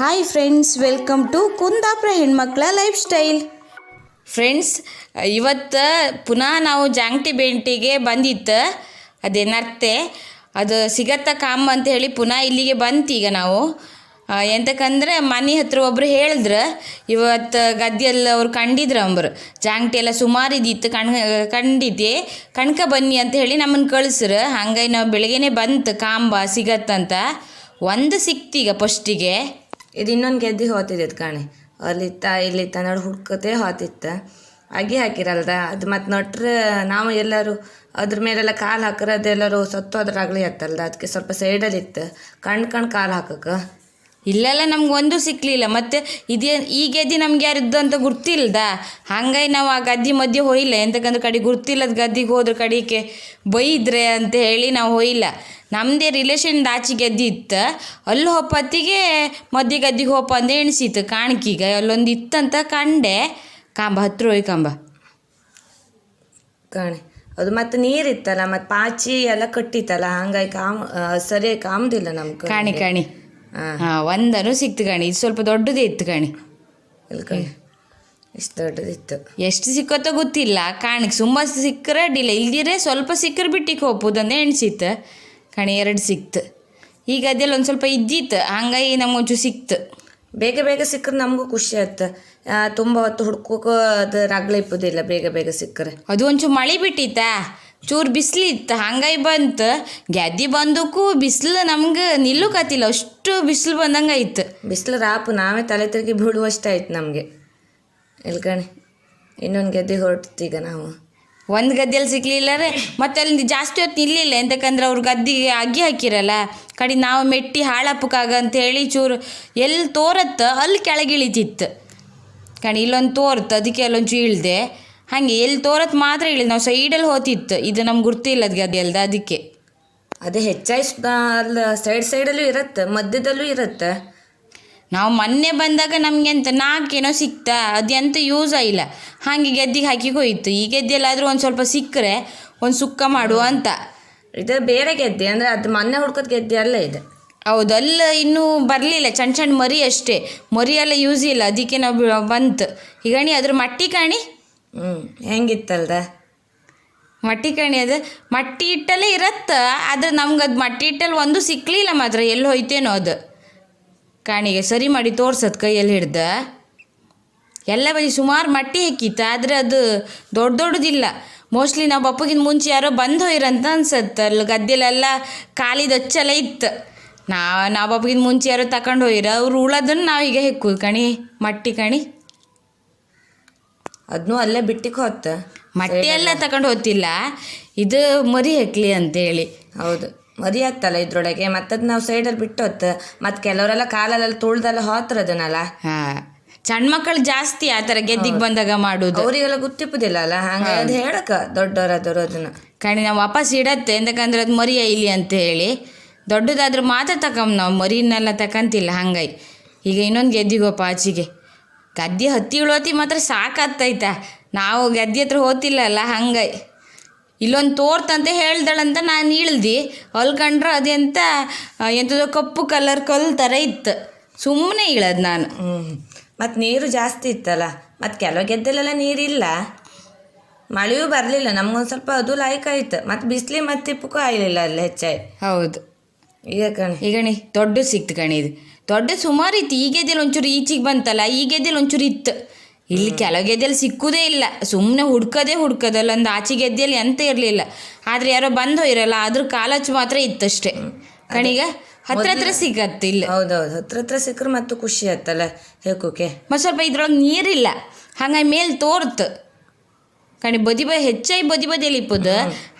Hi friends welcome to Kundapura ಹೆಣ್ಮಕ್ಳ life style friends ಇವತ್ತು ಪುನಃ ನಾವು ಜಾಂಗ್ಟಿ ಬೆಂಟಿಗೆ ಬಂದಿತ್ತು. ಅದೇ ನರ್ತೆ ಅದು ಸಿಗತ್ತ ಕಾಮ್ ಅಂತ ಹೇಳಿ ಪುನಃ ಇಲ್ಲಿಗೆ ಬಂತು ಈಗ ನಾವು ಎಂತಕ್ಕಂದ್ರೆ ಮನೆ ಹತ್ರ ಒಬ್ರು ಹೇಳಿದ್ರು, ಇವತ್ತು ಗದ್ದೆಲ್ಲ ಅವ್ರು ಕಂಡಿದ್ರು ಅಂಬರು. ಜಾಂಗ್ಟಿ ಎಲ್ಲ ಸುಮಾರು ಇದ್ದಿತ್ತು ಕಣ್, ಕಂಡಿದ್ದೆ. ಕಣ್ಕ ಬನ್ನಿ ಅಂತ ಹೇಳಿ ನಮ್ಮನ್ನು ಕಳಿಸ್ರು. ಹಂಗಾಗಿ ನಾವು ಬೆಳಗ್ಗೆನೆ ಬಂತು, ಕಾಂಬ ಸಿಗತ್ತಂತ. ಒಂದು ಸಿಕ್ತೀಗ ಫಸ್ಟಿಗೆ ಇದು ಇನ್ನೊಂದು ಗೆದ್ದಿ ಹೋತಿದ್ದು ಕಾಣಿ. ಅಲ್ಲಿತ್ತ, ಇಲ್ಲಿತ್ತ ನೋಡಿ ಹುಡ್ಕತೆ ಹೋತಿತ್ತ. ಅಗಿ ಹಾಕಿರಲ್ದ? ಅದು ಮತ್ತು ನಟ್ರೆ ನಾವು ಎಲ್ಲರೂ ಅದ್ರ ಮೇಲೆಲ್ಲ ಕಾಲು ಹಾಕ್ರೆ ಅದೆಲ್ಲರೂ ಸತ್ತು ಅದ್ರಾಗ್ಲಿ ಆಗ್ತಲ್ದ ಅದಕ್ಕೆ ಸ್ವಲ್ಪ ಸೈಡಲ್ಲಿತ್ತು. ಕಣ್ ಕಣ್ ಕಾಲು ಹಾಕಕ್ಕೆ. ಇಲ್ಲೆಲ್ಲ ನಮ್ಗೆ ಒಂದು ಸಿಕ್ಕಲಿಲ್ಲ ಮತ್ತೆ ಇದೇ ಈ ಗದ್ದೆ ನಮ್ಗೆ ಯಾರಿದ್ದು ಅಂತ ಗುರ್ತಿಲ್ದ? ಹಂಗಾಗಿ ನಾವು ಆ ಗದ್ದೆ ಮಧ್ಯೆ ಹೋಯಿಲ್ಲ. ಎಂತಕ್ಕಂದ್ರೆ ಕಡೆ ಗುರ್ತಿಲ್ಲದ ಗದ್ದಿಗೆ ಹೋದ್ರೆ ಕಡೆಗೆ ಬೈದ್ರೆ ಅಂತ ಹೇಳಿ ನಾವು ಹೋಯಿಲ್ಲ. ನಮ್ಮದೇ ರಿಲೇಷನ್ ಆಚೆ ಗದ್ದೆ ಇತ್ತು. ಅಲ್ಲಿ ಹೊಪ್ಪತ್ತಿಗೆ ಮಧ್ಯೆ ಗದ್ದಿಗೆ ಹೋಪ ಅಂತ ಎಣಿಸಿತ್ತು ಕಾಣ್ಕೀಗ. ಅಲ್ಲೊಂದು ಇತ್ತಂತ ಕಂಡೆ. ಕಾಂಬ ಹತ್ರ ಹೋಯ್ ಕಾಂಬ. ಕಾಣೆ. ಅದು ಮತ್ತೆ ನೀರಿತ್ತಲ್ಲ ಮತ್ತೆ ಪಾಚಿ ಎಲ್ಲ ಕಟ್ಟಿತ್ತಲ್ಲ ಹಂಗಾಗಿ ಕಾಮ್ ಸರಿಯಾಗಿ ಕಾಮದಿಲ್ಲ ನಮ್ಗೆ. ಕಾಣಿ ಕಾಣಿ. ಹಾಂ. ಹಾಂ ಒಂದನು ಸಿಕ್ತು ಕಣಿ ಇದು ಸ್ವಲ್ಪ ದೊಡ್ಡದೇ ಇತ್ತು ಕಾಣಿ? ಎಷ್ಟು ದೊಡ್ಡದಿತ್ತು. ಎಷ್ಟು ಸಿಕ್ಕತ್ತೋ ಗೊತ್ತಿಲ್ಲ. ಕಾಣಿಕ್ ಸುಮ್ಮ ಸಿಕ್ಕರೆ ಅಡ್ಡಿಲ್ಲ. ಇಲ್ದಿರೆ ಸ್ವಲ್ಪ ಸಿಕ್ಕರೆ ಬಿಟ್ಟಿಗೆ ಹೋಗ್ಬೋದಂದೆ ಎಣ್ಸಿತ್ತು. ಕಣಿ ಎರಡು ಸಿಕ್ತು. ಈಗ ಅದೆಲ್ಲ ಒಂದು ಸ್ವಲ್ಪ ಇದ್ದಿತ್ತು. ಹಂಗಾಗಿ ನಮ್ಗೊಂಚೂರು ಸಿಕ್ತು. ಬೇಗ ಬೇಗ ಸಿಕ್ಕರೆ ನಮಗೂ ಖುಷಿ ಆಯ್ತು. ತುಂಬ ಹೊತ್ತು ಹುಡ್ಕೋಕೋ ಅದು ರಗ್ಳ ಇಪ್ಪುದಿಲ್ಲ ಬೇಗ ಬೇಗ ಸಿಕ್ಕರೆ. ಅದು ಒಂಚೂರು ಮಳೆ ಬಿಟ್ಟಿತ್ತ? ಚೂರು ಬಿಸಿಲಿತ್ತು ಹಂಗಾಗಿ ಬಂತು. ಗೆದ್ದಿ ಬಂದಕ್ಕೂ ಬಿಸಿಲು ನಮ್ಗೆ ನಿಲ್ಲುಕತ್ತಿಲ್ಲ ಅಷ್ಟು ಬಿಸಿಲು ಬಂದಂಗೆ ಆಯ್ತು ಬಿಸಿಲು ರಾಪು ನಾವೇ ತಲೆ ತಿರುಗಿ ಬಿಡುವಷ್ಟಾಯ್ತು ನಮಗೆ. ಇಲ್ಕಣೆ ಇನ್ನೊಂದು ಗದ್ದೆ ಹೊರಡ್ತೀಗ ನಾವು. ಒಂದು ಗದ್ದೆಯಲ್ಲಿ ಸಿಗ್ಲಿಲ್ಲ ರೀ ಮತ್ತೆ ಅಲ್ಲಿ ಜಾಸ್ತಿ ಹೊತ್ತು ನಿಲ್ಲಿಲ್ಲ ಎಂತಕ್ಕಂದ್ರೆ ಅವ್ರು ಗದ್ದಿಗೆ ಅಗ್ಗಿ ಹಾಕಿರಲ್ಲ. ಕಡೆ ನಾವು ಮೆಟ್ಟಿ ಹಾಳಪ್ಪಕ್ಕಾಗ ಅಂತ ಹೇಳಿ ಚೂರು ಎಲ್ಲಿ ತೋರತ್ತ ಅಲ್ಲಿ ಕೆಳಗಿಳಿತಿತ್ತು. ಕಣಿ ಇಲ್ಲೊಂದು ತೋರ್ತು ಅದಕ್ಕೆ ಅಲ್ಲೊಂಚು ಇಳಿದೆ ಹಾಗೆ ಎಲ್ಲಿ ತೋರತ್ ಮಾತ್ರ ಇಳಿದು ನಾವು ಸೈಡಲ್ಲಿ ಹೋತಿತ್ತು. ಇದು ನಮ್ಗೆ ಗುರ್ತಿಲ್ಲ ಅದು ಗದ್ದೆ ಅಲ್ದ ಅದಕ್ಕೆ. ಅದೇ ಹೆಚ್ಚಾಗಿ ಅಲ್ಲ ಸೈಡ್ ಸೈಡಲ್ಲೂ ಇರುತ್ತೆ ಮಧ್ಯದಲ್ಲೂ ಇರುತ್ತೆ. ನಾವು ಮೊನ್ನೆ ಬಂದಾಗ ನಮಗೆ ಅಂತ ನಾಲ್ಕೇನೋ ಸಿಕ್ತ ಅದೆಂತ ಯೂಸ್ ಆಗಿಲ್ಲ. ಹಾಗೆ ಗೆದ್ದಿಗೆ ಹಾಕಿ ಹೋಯಿತು. ಈ ಗೆದ್ದೆಲ್ಲಾದರೂ ಒಂದು ಸ್ವಲ್ಪ ಸಿಕ್ಕರೆ ಒಂದು ಸುಕ್ಕ ಮಾಡುವ ಅಂತ. ಇದು ಬೇರೆ ಗೆದ್ದೆ ಅಂದರೆ ಅದು ಮೊನ್ನೆ ಹುಡ್ಕೋದ್ ಗೆದ್ದೆ ಅಲ್ಲ ಇದೆ. ಹೌದು ಅಲ್ಲ ಇನ್ನೂ ಬರಲಿಲ್ಲ. ಸಣ್ಣ ಸಣ್ಣ ಮರಿ ಅಷ್ಟೇ. ಮರಿ ಎಲ್ಲ ಯೂಸ್ ಇಲ್ಲ. ಅದಕ್ಕೆ ನಾವು ಬಂತು. ಹೀಗಣಿ ಅದ್ರ ಮಟ್ಟಿ ಕಾಣಿ. ಹ್ಞೂ ಹೆಂಗಿತ್ತಲ್ದ? ಮಟ್ಟಿ ಕಣಿ ಅದು. ಮಟ್ಟಿ ಇಟ್ಟಲ್ಲೇ ಇರತ್ತೆ, ಆದ್ರೆ ನಮ್ಗೆ ಅದು ಮಟ್ಟಿ ಇಟ್ಟಲ್ಲಿ ಒಂದು ಸಿಕ್ಕಲಿಲ್ಲ ಮಾತ್ರ. ಎಲ್ಲಿ ಹೋಯ್ತೇನೋ ಅದು. ಕಾಣಿಗೆ ಸರಿ ಮಾಡಿ ತೋರ್ಸದ್ ಕೈಯಲ್ಲಿ ಹಿಡ್ದ. ಎಲ್ಲ ಬದಿ ಸುಮಾರು ಮಟ್ಟಿ ಹೆಕ್ಕಿತ್ತು ಆದರೆ ಅದು ದೊಡ್ಡ ದೊಡ್ಡದಿಲ್ಲ. ಮೋಸ್ಟ್ಲಿ ನಾವು ಬಪ್ಪಗಿನ ಮುಂಚೆ ಯಾರೋ ಬಂದು ಹೋಯ್ರಂತ ಅನ್ಸತ್ತೆ. ಅಲ್ಲಿ ಗದ್ದೆಲೆಲ್ಲ ಖಾಲಿದ ಹಚ್ಚಲ ಇತ್ತು. ನಾ, ನಾವು ಬಪ್ಪಗಿನ ಮುಂಚೆ ಯಾರೋ ತಕೊಂಡು ಹೋಯ್ರ, ಅವ್ರು ಉಳದನ್ನು ನಾವು ಈಗ ಹೆಕ್ಕುದು ಕಣಿ, ಮಟ್ಟಿ ಕಣಿ. ಅದನ್ನೂ ಅಲ್ಲೇ ಬಿಟ್ಟಿಗೆ ಹೊತ್ತ. ಮಟ್ಟಿ ಎಲ್ಲ ತಗೊಂಡು ಹೋಗ್ತಿಲ್ಲ ಇದು ಮರಿ ಅಂತ ಅಂತೇಳಿ. ಹೌದು. ಮರಿ ಆಗ್ತಲ್ಲ ಇದ್ರೊಳಗೆ. ಮತ್ತದ್ ನಾವು ಸೈಡಲ್ಲಿ ಬಿಟ್ಟು ಹೊತ್ತ. ಮತ್ತೆ ಕೆಲವರೆಲ್ಲ ಕಾಲಲ್ಲೆಲ್ಲ ತುಳ್ದಲ್ಲ ಹೋತ್ರ ಅದನ್ನಲ್ಲ ಹಾಂ. ಸಣ್ಣ ಮಕ್ಕಳು ಜಾಸ್ತಿ ಆ ಥರ ಗೆದ್ದಿಗೆ ಬಂದಾಗ ಮಾಡೋದು. ಅವರಿಗೆಲ್ಲ ಗೊತ್ತಿಪ್ಪುದಿಲ್ಲ ಅಲ್ಲ? ಹಂಗೆ ಅದು ಹೇಳಕ್ಕ ದೊಡ್ಡವರಾದವರು ಅದನ್ನ. ಕಣಿ ನಾವು ವಾಪಸ್ ಇಡತ್ತೆ. ಎಂತಕ್ಕಂದ್ರೆ ಅದು ಮರಿ ಇಲ್ಲಿ ಅಂತ ಹೇಳಿ. ದೊಡ್ಡದಾದ್ರೆ ಮಾತ್ರ ತಕೊಂಬ ನಾವು. ಮರಿನೆಲ್ಲ ತಕಂತಿಲ್ಲ. ಹಂಗಾಗಿ ಈಗ ಇನ್ನೊಂದು ಗೆದ್ದಿಗೋಪ ಆಚೆಗೆ. ಗದ್ದೆ ಹತ್ತಿ ಇಳೋತಿ ಮಾತ್ರ ಸಾಕಾಗ್ತೈತ. ನಾವು ಗದ್ದೆ ಹತ್ರ ಹೋತಿಲ್ಲಲ್ಲ ಹಂಗೆ. ಇಲ್ಲೊಂದು ತೋರ್ತಂತ ಹೇಳ್ದಳಂತ ನಾನು ಇಳ್ದು ಹೊಲ್ಕಂಡ್ರೆ ಕಂಡ್ರೆ ಅದೆಂತ ಎಂತದ ಎಂಥದೋ ಕಪ್ಪು ಕಲರ್ ಕಲ್ಲು ಥರ ಇತ್ತು. ಸುಮ್ಮನೆ ಇಳದ್ ನಾನು. ಹ್ಞೂ ಮತ್ತು ನೀರು ಜಾಸ್ತಿ ಇತ್ತಲ್ಲ ಮತ್ತು ಕೆಲವು ಗೆದ್ದಲೆಲ್ಲ ನೀರಿಲ್ಲ. ಮಳೆಯೂ ಬರಲಿಲ್ಲ ನಮ್ಗೊಂದು ಸ್ವಲ್ಪ ಅದು ಲಾಯ್ಕ್ ಆಯ್ತು. ಮತ್ತು ಬಿಸಿಲಿ ಮತ್ತು ತಿಪ್ಪಕ್ಕೂ ಆಗಲಿಲ್ಲ ಅಲ್ಲಿ ಹೆಚ್ಚಾಗಿ. ಹೌದು. ಈಗ ಕಣಿ. ಈಗ ಕಣಿ ದೊಡ್ಡ ಸಿಕ್ತು ಕಣಿ ಇದು. ದೊಡ್ಡ ಸುಮಾರು ಇತ್ತು. ಈ ಗೆದ್ದೆಲಿ ಒಂಚೂರು ಈಚೆಗೆ ಬಂತಲ್ಲ ಈ ಗೆದ್ದೆಲಿ ಒಂಚೂರು ಇತ್ತು. ಇಲ್ಲಿ ಕೆಲವು ಗೆದ್ದೆಲಿ ಸಿಕ್ಕುದೇ ಇಲ್ಲ. ಸುಮ್ಮನೆ ಹುಡ್ಕೋದೇ ಹುಡ್ಕೋದಲ್ಲ ಒಂದು ಆಚೆ ಗೆದ್ದೆಯಲ್ಲಿ ಎಂತ ಇರಲಿಲ್ಲ. ಆದರೆ ಯಾರೋ ಬಂದು ಇರಲ್ಲ ಅದ್ರ ಕಾಲಚ್ಚು ಮಾತ್ರ ಇತ್ತಷ್ಟೇ. ಕಣಿಗ ಹತ್ರ ಹತ್ರ ಸಿಗತ್ತೆ ಹೌದು ಹೌದೌದು ಹತ್ರ ಹತ್ರ ಸಿಕ್ಕರೆ ಮತ್ತು ಖುಷಿ ಆಯ್ತಲ್ಲ ಹೇಕೋಕೆ ಮತ್ತು ಸ್ವಲ್ಪ ಇದ್ರೊಳಗೆ ನೀರಿಲ್ಲ. ಹಂಗಾಗಿ ಮೇಲೆ ತೋರ್ತು. ಕಣಿ ಬದಿ ಬದಿ ಹೆಚ್ಚಾಗಿ ಬದಿ ಬದಿಯಲ್ಲಿ ಇಪ್ಪದು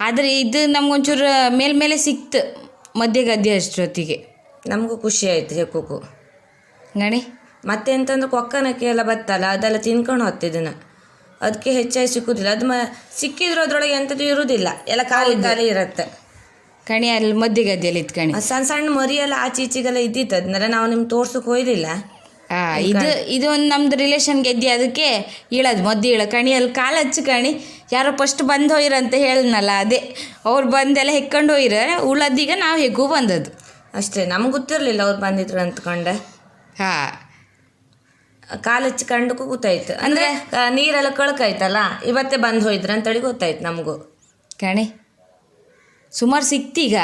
ಆದರೆ ಇದು ನಮ್ಗೊಂಚೂರು ಮೇಲ್ಮೇಲೆ ಸಿಕ್ತು ಮಧ್ಯ ಗದ್ದೆ ಅಷ್ಟೊತ್ತಿಗೆ. ನಮಗೂ ಖುಷಿ ಆಯ್ತು ಹೆಕ್ಕು ಗಣಿ ಮತ್ತೆ ಎಂತಂದ್ರೆ ಕೊಕ್ಕನಕ್ಕೆ ಎಲ್ಲ ಬತ್ತಲ್ಲ ಅದೆಲ್ಲ ತಿನ್ಕೊಂಡು ಹೋಗ್ತಿದ್ದನ. ಅದಕ್ಕೆ ಹೆಚ್ಚಾಗಿ ಸಿಕ್ಕುದಿಲ್ಲ. ಅದು ಮ ಸಿಕ್ಕಿದ್ರು ಅದರೊಳಗೆ ಎಂಥದ್ದು ಇರುವುದಿಲ್ಲ ಎಲ್ಲ ಖಾಲಿ ಖಾಲಿ ಇರುತ್ತೆ. ಕಣಿ ಅಲ್ಲಿ ಮಧ್ಯ ಗದ್ದೆಯಲ್ಲಿ ಇತ್ತು ಕಣಿ. ಸಣ್ಣ ಸಣ್ಣ ಮರಿ ಎಲ್ಲ ಆಚೆ ಈಚೆಗೆಲ್ಲ ಇದ್ದಿತ್ತು. ಅದನ್ನೆಲ್ಲ ನಾವು ನಿಮ್ಗೆ ತೋರ್ಸಕ್ಕೆ ಹೋಯ್ದಿಲ್ಲ ಇದು ಇದು ಒಂದು ನಮ್ದು ರಿಲೇಷನ್ ಗೆದ್ದಿ ಅದಕ್ಕೆ ಇಳೋದು ಮದ್ದು ಇಳ. ಕಣಿ ಅಲ್ಲಿ ಕಾಲು ಹಚ್ಚು ಕಣಿ. ಯಾರೋ ಫಸ್ಟ್ ಬಂದು ಹೋಯ್ರಂತ ಹೇಳಿದ್ನಲ್ಲ ಅದೇ. ಅವ್ರು ಬಂದೆಲ್ಲ ಹೆಕ್ಕೊಂಡು ಹೋಯ್ರ. ಉಳದೀಗ ನಾವು ಹೆಗ್ಗೂ ಬಂದದ್ದು. ಅಷ್ಟೇ ನಮ್ಗೆ ಗೊತ್ತಿರಲಿಲ್ಲ ಅವ್ರು ಬಂದಿದ್ರು ಅಂತಕೊಂಡೆ. ಹಾಂ. ಕಾಲು ಕಂಡಕ್ಕೂ ಗೊತ್ತಾಯ್ತು. ಅಂದ್ರೆ ನೀರೆಲ್ಲ ಕಳ್ಕಾಯ್ತಲ್ಲ ಇವತ್ತೇ ಬಂದು ಹೋಯ್ದ್ರ ಅಂತೇಳಿ ಗೊತ್ತಾಯ್ತು ನಮಗೂ. ಕಣೆ ಸುಮಾರು ಸಿಕ್ತೀಗ?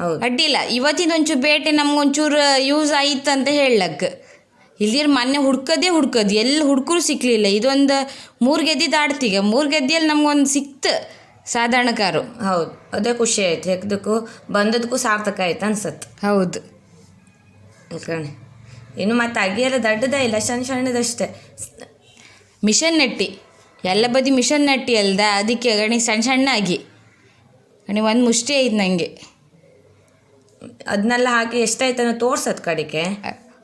ಹೌದು. ಅಡ್ಡಿಲ್ಲ ಇವತ್ತಿನ ಒಂಚೂರು ಬೇಟೆ ನಮ್ಗೊಂಚೂರು ಯೂಸ್ ಆಯ್ತು ಅಂತ ಹೇಳಕ್ಕೆ ಇಲ್ಲಿರ್ ಮೊನ್ನೆ ಹುಡ್ಕೋದೇ ಹುಡ್ಕೋದು. ಎಲ್ಲಿ ಹುಡ್ಕರು ಸಿಕ್ಕಲಿಲ್ಲ ಇದೊಂದು ಮೂರು ಗೆದ್ದಿ ಆಡ್ತೀಗ. ಮೂರು ಗೆದ್ದಿಯಲ್ಲಿ ನಮ್ಗೊಂದು ಸಿಕ್ತು. ಸಾಧಾರಣ ಕಾರು ಹೌದು. ಅದೇ ಖುಷಿ ಆಯ್ತು. ಹೆಕ್ದಕ್ಕೂ ಬಂದದಕ್ಕೂ ಸಾರ್ಥಕ ಆಯ್ತು ಅನ್ಸತ್ತೆ. ಹೌದು. ಕಣೆ ಇನ್ನು ಮತ್ತೆ ಅಗಿಯೆಲ್ಲ ದೊಡ್ಡದ ಇಲ್ಲ ಸಣ್ಣ ಸಣ್ಣದಷ್ಟೇ. ಮಿಷನ್ ನೆಟ್ಟಿ. ಎಲ್ಲ ಬದಿ ಮಿಷನ್ ನೆಟ್ಟಿ ಅಲ್ದ ಅದಕ್ಕೆ ಗಣಿ ಸಣ್ಣ ಸಣ್ಣ ಆಗಿ ಗಣಿ ಒಂದು ಮುಷ್ಟಿ ಐತೆ ನನಗೆ ಅದನ್ನೆಲ್ಲ ಹಾಕಿ ಎಷ್ಟಾಯ್ತನೋ ತೋರ್ಸತ್ ಕಡೆಗೆ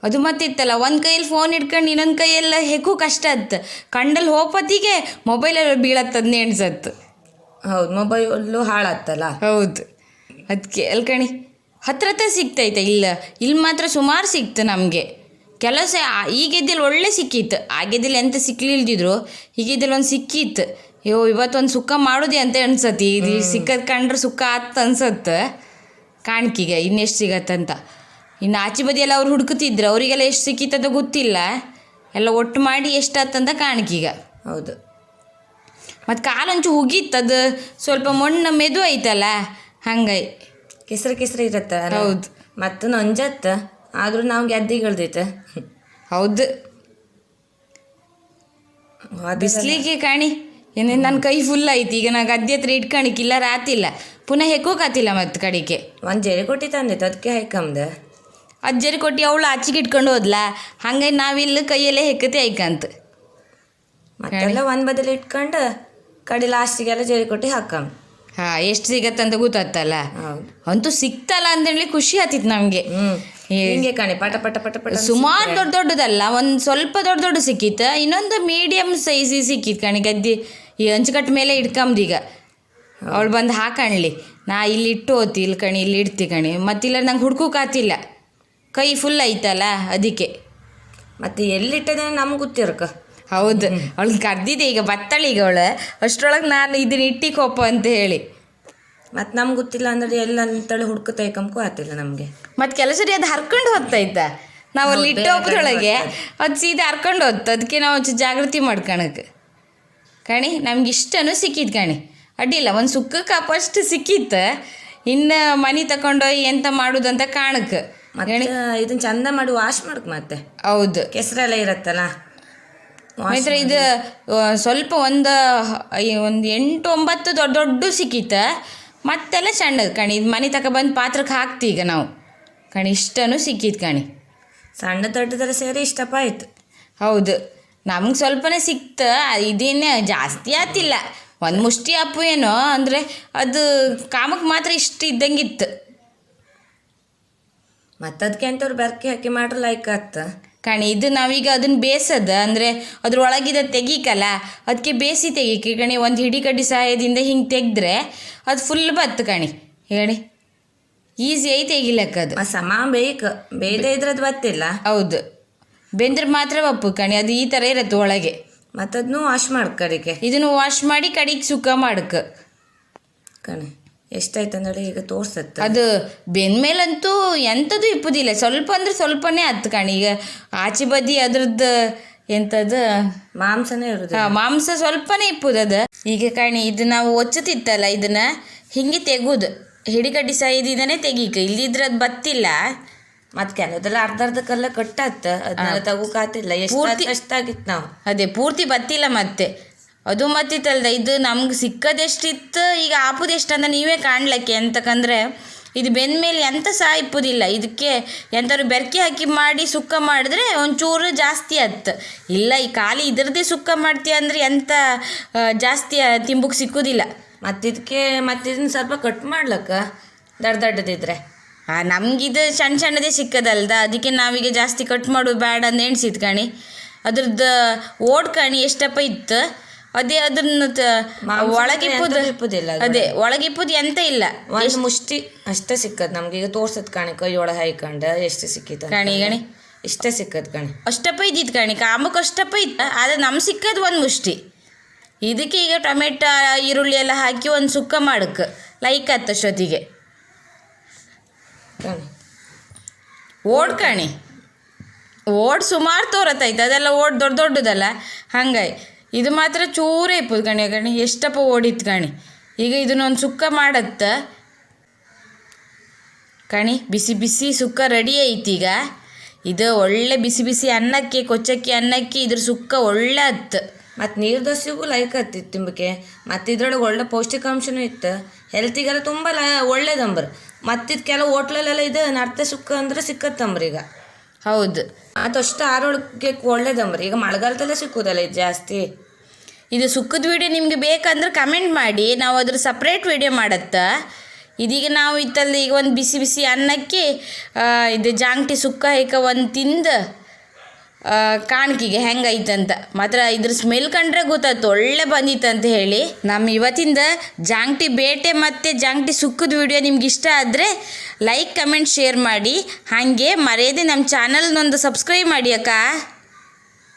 ಅದು ಮತ್ತಿತ್ತಲ್ಲ ಒಂದು ಕೈಯಲ್ಲಿ ಫೋನ್ ಇಟ್ಕೊಂಡು ಇನ್ನೊಂದು ಕೈಯೆಲ್ಲ ಹೆಕ್ಕೂ ಕಷ್ಟ ಆಯ್ತು ಕಂಡಲ್ಲಿ ಹೋಪತ್ತಿಗೆ ಮೊಬೈಲಲ್ಲಿ ಬೀಳತ್ತದ ಎಣ್ಸತ್ತು ಹೌದು ಮೊಬೈಲು ಹಾಳಾತ್ತಲ್ಲ ಹೌದು. ಅದಕ್ಕೆ ಅಲ್ಲಿ ಕಣಿ ಹತ್ರ ಹತ್ರ ಸಿಗ್ತೈತೆ ಇಲ್ಲ ಇಲ್ಲಿ ಮಾತ್ರ ಸುಮಾರು ಸಿಕ್ತು ನಮಗೆ. ಕೆಲಸ ಈಗಿದ್ದಲ್ಲಿ ಗೆದ್ದಲ್ಲಿ ಒಳ್ಳೆ ಸಿಕ್ಕಿತ್ತು ಆಗಿದ್ದಲ್ಲಿ ಗೆದ್ದಲ್ಲಿ ಎಂತ ಸಿಕ್ಲಿಲ್ದಿದ್ರು ಈಗಿದ್ದಲ್ಲಿ ಗೆದ್ದಲ್ಲಿ ಒಂದು ಸಿಕ್ಕಿತ್ತು ಅಯ್ಯೋ ಇವತ್ತೊಂದು ಸುಖ ಮಾಡೋದೆ ಅಂತ ಅನ್ಸತ್ತೆ. ಇದು ಸಿಕ್ಕದ್ ಕಂಡ್ರೆ ಸುಖ ಆತ್ ಅನ್ಸತ್ತೆ. ಕಾಣ್ಕಿಗೆ ಇನ್ನೆಷ್ಟು ಸಿಗತ್ತಂತ ಇನ್ನು ಆಚೆ ಬದಿಯೆಲ್ಲ ಅವ್ರು ಹುಡುಕುತ್ತಿದ್ರು ಅವರಿಗೆಲ್ಲ ಎಷ್ಟು ಸಿಕ್ಕಿತ್ತದ ಗೊತ್ತಿಲ್ಲ. ಎಲ್ಲ ಒಟ್ಟು ಮಾಡಿ ಎಷ್ಟಾತಂತ ಕಾಣ್ಕೀಗ. ಹೌದು. ಮತ್ತು ಕಾಲೊಂಚು ಅದು. ಸ್ವಲ್ಪ ಮಣ್ಣು ಮೆದು ಐತಲ್ಲ ಹಂಗೈ. ಕೆಸರು ಕೆಸರು ಇರತ್ತ ಹೌದು. ಮತ್ತು ನಂಜತ್ತ ಆದರೂ ನಾವು ಗೆದ್ದಿಗಳ್ದೈತೆ ಹೌದು. ಬಿಸ್ಲಿಗೆ ಕಾಣಿ ಏನೇನು ನನ್ನ ಕೈ ಫುಲ್ ಐತಿ. ಈಗ ನಾ ಗದ್ದೆ ಹತ್ರ ಇಟ್ಕಣಿಕ್ಕಿಲ್ಲ ರಾತಿಲ್ಲ. ಪುನಃ ಹೆಕ್ಕೋಕಾತಿಲ್ಲ ಮತ್ತೆ ಕಡೆಗೆ. ಒಂದು ಜರಿ ಕೊಟ್ಟಿ ತಂದಿತ್ತು ಅದಕ್ಕೆ ಹೈಕಂಬ್ದ ಅದು ಜರಿ ಕೊಟ್ಟು ಅವಳು ಆಚೆಗೆ ಇಟ್ಕೊಂಡು ಹೋದ್ಲಾ ಹಂಗಾಗಿ ನಾವಿಲ್ಲಿ ಕೈಯಲ್ಲೇ ಹೆಕ್ಕತೆ ಐಕಂತ. ಮತ್ತೆಲ್ಲ ಒಂದು ಬದಲು ಇಟ್ಕೊಂಡು ಕಡೆ ಲಾಸ್ಟಿಗೆಲ್ಲ ಜೇಡಿ ಕೊಟ್ಟು ಹಾಕಂ ಹಾ ಎಷ್ಟು ಸಿಗತ್ತಂತ ಅಂತ ಹೌದು. ಅಂತೂ ಸಿಕ್ತಲ್ಲ ಅಂತ ಹೇಳಿ ಖುಷಿ ಆತಿತ್ತು ನಮಗೆ. ಹಿಂಗೆ ಕಣೆ ಪಟ ಪಟ ಪಟ ಪಟ ಸುಮಾರು ದೊಡ್ಡ ದೊಡ್ಡದಲ್ಲ ಒಂದು ಸ್ವಲ್ಪ ದೊಡ್ಡ ದೊಡ್ಡ ಸಿಕ್ಕಿತ್ತು ಇನ್ನೊಂದು ಮೀಡಿಯಮ್ ಸೈಜ್ ಸಿಕ್ಕಿತ್ತು ಕಣಿ ಗದ್ದಿ ಈ ಹಂಚ್ಕಟ್ಟು ಮೇಲೆ ಈಗ. ಅವಳು ಬಂದು ಹಾಕಣ್ಲಿ. ನಾ ಇಲ್ಲಿ ಇಟ್ಟು ಹೋತಿ ಇಲ್ಲಿ ಕಣಿ ಇಲ್ಲಿ ಇಡ್ತಿ ಕಣಿ. ಮತ್ತಿಲ್ಲ ನಂಗೆ ಹುಡ್ಕೋಕಾತಿಲ್ಲ ಕೈ ಫುಲ್ ಐತಲ್ಲ ಅದಕ್ಕೆ. ಮತ್ತೆ ಎಲ್ಲಿಟ್ಟದ ನಮ್ಗೆ ಗೊತ್ತಿರಕ ಹೌದು. ಅವಳು ಕರ್ದಿದೆ ಈಗ ಬತ್ತಳಿ ಈಗ ಅವಳು. ಅಷ್ಟರೊಳಗೆ ನಾನು ಇದನ್ನ ಕೋಪ ಅಂತ ಹೇಳಿ. ಮತ್ತೆ ನಮ್ಗೆ ಗೊತ್ತಿಲ್ಲ ಅಂದ್ರೆ ಎಲ್ಲ ನಿಂತಳು ಹುಡ್ಕ ಕಂಕು ಆತಿಲ್ಲ ನಮಗೆ. ಮತ್ತು ಕೆಲಸ ಸರಿ ಅದು ಹರ್ಕೊಂಡು ಹೋಗ್ತೈತ ನಾವು ಅಲ್ಲಿ ಇಟ್ಟು ಹೋಗೋದ್ರೊಳಗೆ ಅದು ಸೀದಾ ಹರ್ಕೊಂಡು ಹೋಗ್ತು ಅದಕ್ಕೆ ನಾವು ಜಾಗೃತಿ ಮಾಡ್ಕೊಳಕ್ಕೆ ಕಣಿ ನಮ್ಗೆ ಇಷ್ಟನೂ ಸಿಕ್ಕಿತ್ತು ಕಣಿ. ಅಡ್ಡಿಲ್ಲ ಒಂದು ಸುಕ್ಕಕ್ಕೆ ಅಷ್ಟು ಸಿಕ್ಕಿತ್ತು. ಇನ್ನು ಮನೆ ತಗೊಂಡೋಗಿ ಎಂತ ಮಾಡೋದಂತ ಕಾಣಕ್ಕೆ ಮತ್ತೆ ಇದನ್ನ ಚಂದ ಮಾಡಿ ವಾಶ್ ಮಾಡಕ್ ಮತ್ತೆ. ಹೌದು. ಕೆಸರೆಲ್ಲ ಇರತ್ತಲ್ಲ? ಮಾತ್ರ ಇದು ಸ್ವಲ್ಪ ಒಂದು ಒಂದು ಎಂಟು ಒಂಬತ್ತು ದೊಡ್ಡ ದೊಡ್ಡ ಸಿಕ್ಕಿತ್ತು. ಮತ್ತೆಲ್ಲ ಸಣ್ಣದು ಕಣಿ. ಇದು ಮನೆ ತಕ ಬಂದು ಪಾತ್ರಕ್ಕೆ ಹಾಕ್ತಿ ಈಗ ನಾವು. ಕಣಿ ಇಷ್ಟನೂ ಸಿಕ್ಕಿತ್ತು ಕಣಿ. ಸಣ್ಣ ದೊಡ್ಡದರ ಸೇರಿ ಇಷ್ಟಪ್ಪ ಆಯ್ತು. ಹೌದು. ನಮ್ಗೆ ಸ್ವಲ್ಪನೇ ಸಿಕ್ತ. ಇದೇನೇ ಜಾಸ್ತಿ ಆತಿಲ್ಲ. ಒಂದು ಮುಷ್ಟಿ ಅಪ್ಪು ಏನೋ ಅಂದರೆ ಅದು ಕಾಮಕ್ಕೆ ಮಾತ್ರ ಇಷ್ಟು ಇದ್ದಂಗಿತ್ತು. ಮತ್ತದಕ್ಕೆ ಅಂತವ್ರು ಬೆರ್ಕೆ ಹಾಕಿ ಮಾಡ್ರೆ ಲೈಕ್ ಆತ. ಕಣಿ ಇದು ನಾವೀಗ ಅದನ್ನು ಬೇಸದ ಅಂದರೆ ಅದ್ರ ಒಳಗಿದ ತೆಗೀಕಲ್ಲ ಅದಕ್ಕೆ ಬೇಸಿ ತೆಗೀಕಿ. ಕಣಿ ಒಂದು ಹಿಡಿ ಕಡ್ಡಿ ಸಹಾಯದಿಂದ ಹಿಂಗೆ ತೆಗೆದ್ರೆ ಅದು ಫುಲ್ ಬತ್ತು ಕಣಿ ಹೇಳಿ. ಈಸಿ ಐತೆ ತೆಗಿಲಕ್ಕ ಅದು. ಮತ್ತೆ ಸಮ ಬೇಕು ಇದ್ರೆ ಅದು ಬತ್ತಿಲ್ಲ. ಹೌದು. ಬೆಂದ್ರೆ ಮಾತ್ರ ಒಪ್ಪು ಕಣಿ ಅದು ಈ ಥರ ಇರತ್ತೆ ಒಳಗೆ. ಮತ್ತದನ್ನು ವಾಶ್ ಮಾಡ್ಕಡಿಕೆ ಇದನ್ನು ವಾಶ್ ಮಾಡಿ ಕಡಿಗೆ ಸುಕ್ಕ ಮಾಡಕ್ಕೆ ಕಣೆ. ಎಷ್ಟಾಯ್ತು ಅಂದ್ರೆ ಈಗ ತೋರ್ಸತ್ತ. ಅದು ಬೆಂದ್ಮೇಲಂತೂ ಎಂಥದ್ದು ಇಪ್ಪುದಿಲ್ಲ. ಸ್ವಲ್ಪ ಅಂದ್ರೆ ಸ್ವಲ್ಪನೇ ಹತ್ತು ಕಾಣಿ. ಈಗ ಆಚೆ ಬದಿ ಅದ್ರದ್ದ ಎಂಥದ್ದು ಮಾಂಸನೇ ಇರುದು ಹಾ, ಮಾಂಸ ಸ್ವಲ್ಪನೇ ಇಪ್ಪುದದ ಈಗ ಕಾಣಿ ಇದು ನಾವು ಒಚ್ಚುತ್ತಿತ್ತಲ್ಲ ಇದನ್ನ ಹಿಂಗೆ ತೆಗುದು. ಹಿಡಿಗಡ್ಡಿ ಸೈದಿದನೇ ತೆಗೀಕ. ಇಲ್ಲಿದ್ರೆ ಅದು ಬತ್ತಿಲ್ಲ. ಮತ್ ಕೆಲವದೆಲ್ಲ ಅರ್ಧ ಅರ್ಧಕ್ಕೆಲ್ಲ ಕಟ್ಟಾತ್ತ ಅದನ್ನೆಲ್ಲ ತಗೋಕಾತಿಲ್ಲ ಪೂರ್ತಿ- ಎಷ್ಟು ಅಷ್ಟಾಗಿತ್ತು ನಾವು. ಅದೇ ಪೂರ್ತಿ ಬತ್ತಿಲ್ಲ ಮತ್ತೆ. ಅದು ಮತ್ತಿತ್ತಲ್ದ ಇದು ನಮ್ಗೆ ಸಿಕ್ಕದೆಷ್ಟಿತ್ತು ಈಗ ಆಪುದೆಷ್ಟು ಅಂತ ನೀವೇ ಕಾಣ್ಲಕ್ಕೆ ಎಂತಕಂದ್ರೆ ಇದು ಬೆಂದ ಮೇಲೆ ಎಂತ ಸಹ ಇಪ್ಪುದಿಲ್ಲ. ಇದಕ್ಕೆ ಎಂತಾದ್ರು ಬೆರಕೆ ಹಾಕಿ ಮಾಡಿ ಸುಕ್ಕ ಮಾಡಿದ್ರೆ ಒಂಚೂರು ಜಾಸ್ತಿ ಆತ್ ಇಲ್ಲ ಈ ಖಾಲಿ ಇದ್ರದ್ದೇ ಸುಕ್ಕ ಮಾಡ್ತೀಯ ಅಂದ್ರೆ ಎಂತ ಜಾಸ್ತಿ ತಿಂಬುಕ್ ಸಿಕ್ಕುದಿಲ್ಲ. ಮತ್ತಿದಕ್ಕೆ ಇದಕ್ಕೆ ಮತ್ತೆ ಇದನ್ನ ಸ್ವಲ್ಪ ಕಟ್ ಮಾಡ್ಲಕ್ಕ ದಡ್ ದಡ್ಡದಿದ್ರೆ. ಹಾಂ ನಮಗಿದು ಸಣ್ಣ ಸಣ್ಣದೇ ಸಿಕ್ಕದಲ್ದ ಅದಕ್ಕೆ ನಾವೀಗ ಜಾಸ್ತಿ ಕಟ್ ಮಾಡೋದು ಬೇಡ ಅಂತ ಎಣ್ಸಿತ್ ಕಣಿ. ಅದ್ರದ್ದು ಓಡ್ ಕಣಿ ಎಷ್ಟಪ್ಪ ಇತ್ತು. ಅದೇ ಅದನ್ನ ಒಳಗಿಪ್ಪುದಿಲ್ಲ ಅದೇ ಒಳಗಿಪ್ಪುದು ಎಂತ ಇಲ್ಲ. ಒಂದು ಮುಷ್ಟಿ ಅಷ್ಟೇ ಸಿಕ್ಕದ್ ನಮ್ಗೆ. ಈಗ ತೋರ್ಸದ್ ಕಾಣಿ ಕೈ ಒಳ ಹಾಯ್ಕೊಂಡ ಎಷ್ಟು ಸಿಕ್ಕಿತ್ತು ಕಾಣಿ ಗಣಿ ಇಷ್ಟೇ ಸಿಕ್ಕದ್ ಕಾಣಿ. ಅಷ್ಟಪ್ಪ ಇದ್ದಿತ್ತು ಕಾಣಿ. ಕಾಮಕ್ ಅಷ್ಟಪ್ಪ ಇತ್ತು ಆದ್ರೆ ನಮ್ಗೆ ಸಿಕ್ಕದ್ ಒಂದು ಮುಷ್ಟಿ. ಇದಕ್ಕೆ ಈಗ ಟೊಮೆಟೊ ಈರುಳ್ಳಿ ಎಲ್ಲ ಹಾಕಿ ಒಂದು ಸುಕ್ಕ ಮಾಡಕ್ಕೆ ಲೈಕ್ ಅಷ್ಟೊತ್ತಿಗೆ. ಕಾಣಿ. ಓಡ್ ಕಾಣಿ. ಓಡ್ ಸುಮಾರು ತೋರತ್ತೈತೆ ಅದೆಲ್ಲ ಓಡ್ ದೊಡ್ಡ ದೊಡ್ಡದಲ್ಲ. ಹಂಗಾಗಿ ಇದು ಮಾತ್ರ ಚೂರೇ ಇಪ್ಪದು ಗಣಿ ಗಣಿ. ಎಷ್ಟಪ್ಪ ಓಡಿತ್ತು ಗಣಿ. ಈಗ ಇದನ್ನೊಂದು ಸುಕ್ಕ ಮಾಡತ್ತ. ಕಣಿ ಬಿಸಿ ಬಿಸಿ ಸುಕ್ಕ ರೆಡಿ ಐತಿ ಈಗ. ಇದು ಒಳ್ಳೆ ಬಿಸಿ ಬಿಸಿ ಅನ್ನಕ್ಕೆ, ಕೊಚ್ಚಕ್ಕಿ ಅನ್ನಕ್ಕೆ ಇದ್ರ ಸುಕ್ಕ ಒಳ್ಳೆ ಹತ್ತು ಮತ್ತು ನೀರು ದೋಸೆಗೂ ಲೈಕ್ ಹತ್ತಿತ್ತು ತಿಂಬಕ್ಕೆ ಮತ್ತು ಇದ್ರೊಳಗೆ ಒಳ್ಳೆ ಪೌಷ್ಟಿಕಾಂಶನೂ ಇತ್ತು. ಹೆಲ್ತಿಗೆಲ್ಲ ತುಂಬ ಲ ಒಳ್ಳೇದಂಬ್ರು ಮತ್ತಿದು ಕೆಲವು ಹೋಟ್ಲಲ್ಲೆಲ್ಲ ಇದು ನರ್ತೆ ಸುಕ್ಕ ಅಂದ್ರೆ ಸಿಕ್ಕತ್ತಂಬ್ರಿ ಈಗ. ಹೌದು. ಅದಷ್ಟು ಆರೋಗ್ಯಕ್ಕೆ ಒಳ್ಳೇದಂಬ್ರಿ ಈಗ ಮಳೆಗಾಲದಲ್ಲೇ ಸಿಕ್ಕುದಲ್ಲ ಇದು ಜಾಸ್ತಿ? ಇದು ಸುಕ್ಕದ ವಿಡಿಯೋ ನಿಮಗೆ ಬೇಕಂದ್ರೆ ಕಮೆಂಟ್ ಮಾಡಿ. ನಾವು ಅದ್ರ ಸಪ್ರೇಟ್ ವಿಡಿಯೋ ಮಾಡತ್ತ. ಇದೀಗ ನಾವು ಇತ್ತಲ್ಲಿ ಈಗ ಒಂದು ಬಿಸಿ ಬಿಸಿ ಅನ್ನಕ್ಕೆ ಇದು ಜಾಂಗ್ಟಿ ಸುಕ್ಕ ಹೇಕ ಒಂದು ತಿಂದು ಕಾಣ್ಕಿಗೆ ಹೆಂಗೈತಂತ. ಮಾತ್ರ ಇದ್ರ ಸ್ಮೆಲ್ ಕಂಡ್ರೆ ಗೊತ್ತಾಯ್ತು, ಒಳ್ಳೆ ಬಂದಿತ್ತಂತ ಹೇಳಿ. ನಮ್ಮ ಇವತ್ತಿಂದ ಜಾಂಗ್ಟಿ ಬೇಟೆ ಮತ್ತು ಜಾಂಗ್ಟಿ ಸುಕ್ಕದ ವಿಡಿಯೋ ನಿಮ್ಗೆ ಇಷ್ಟ ಆದರೆ ಲೈಕ್ ಕಮೆಂಟ್ ಶೇರ್ ಮಾಡಿ. ಹಾಗೆ ಮರೆಯದೆ ನಮ್ಮ ಚಾನಲ್ನೊಂದು ಸಬ್ಸ್ಕ್ರೈಬ್ ಮಾಡಿ ಅಕ್ಕ.